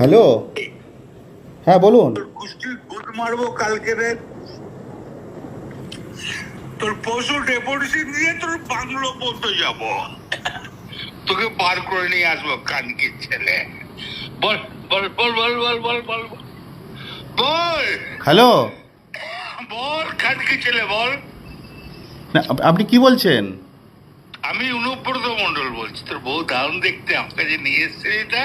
Hello? হ্যাঁ বলুন। তোর মারবো কালকে তোর পশু ডেপুটেশন দিয়ে তোর বাংলো পর্যন্ত যাব। তোকে বার করে নিয়ে আসব কানকির ছেলে। বল বল বল বল বল বল বল বল। বল! হ্যালো? বল কানকি ছেলে বল। না, আপনি কি বলছেন? আমি অনুব্রত মন্ডল বলছি। তোর বউ দারুণ দেখতে আমার কাছে নিয়ে এসছে এটা।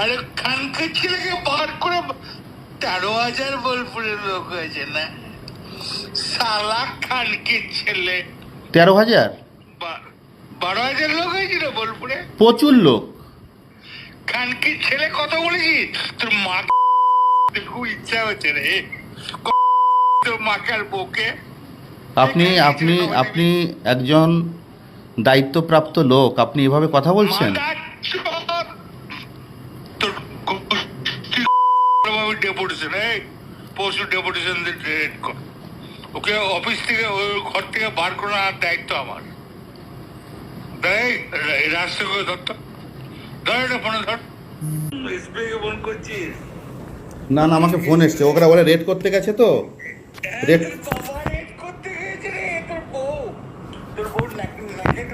আরে খানকে ছেলেকে বার করে তেরো হাজার বোলপুরের লোক হয়েছে না? সালা খানকে ছেলে। তেরো হাজার? বারো হাজার লোক হয়েছিল বোলপুরে? প্রচুর লোক। খানকি ছেলে কথা বলেছিস? তোর মা খুব ইচ্ছা হচ্ছে রে। তোর মাকে আর বউকে? আপনি আপনি আপনি একজন দায়িত্বপ্রাপ্ত লোক। আপনি এভাবে কথা বলছেন মাদারচোদ! তোর ডেপুটেশন এই পশু ডেপুটেশন রেড কর। ওকে অফিস থেকে ওই ঘর থেকে বার করার দায়িত্ব আমার। রাস্তা করে ধরতো ধর এটা ফোনে ধর। এসবিআই ফোন করছিস না না আমাকে ফোন এসছে। ওরা বলে রেড করতে গেছে তো। রেড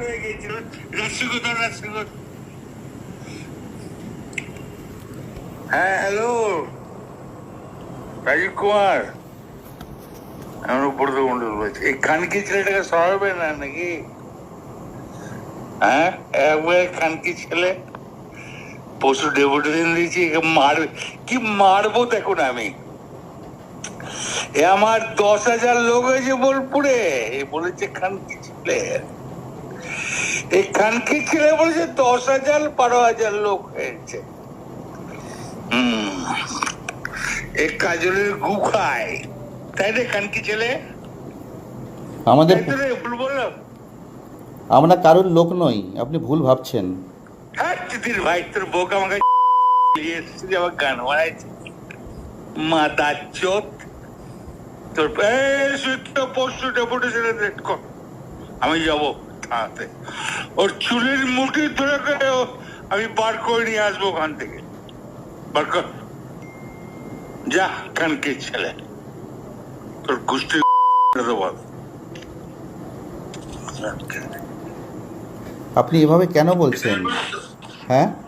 হয়ে হ্যাঁ হ্যালো রাজীব কুমার আমার উপর তো মন্ডল বলছি এই খানকি ছেলেটাকে সরাবে না নাকি? হ্যাঁ? একবার খানকি ছেলে, পশু ডেপুটেশন দিয়েছি, একে মারবে। কি মারবো দেখুন আমি। এ আমার দশ হাজার লোক হয়েছে বোলপুরে বলেছে খানকি ছেলে। এই খানকি ছেলে বলেছে দশ হাজার, বারো হাজার লোক হয়েছে। হুম। এ কাজলের গু খায়। তাই রে খানকি ছেলে? আমাদের ভুল বললাম। আমরা কারোর লোক নই আপনি ভুল ভাবছেন। হ্যাঁ ভাই তোর বউকে আমাকে এসেছে যে আমার গান বানাইছে। মাতা চোত। তোর ডেপুটেশনে রেট কর। আমি যাব থানাতে। ওর চুলের মুঠি ধরে আমি বার করে নিয়ে আসব ওখান থেকে। বার কর। যা কানকে ছেলে। তোর গোষ্ঠী বল। আপনি এভাবে কেন বলছেন? হ্যাঁ?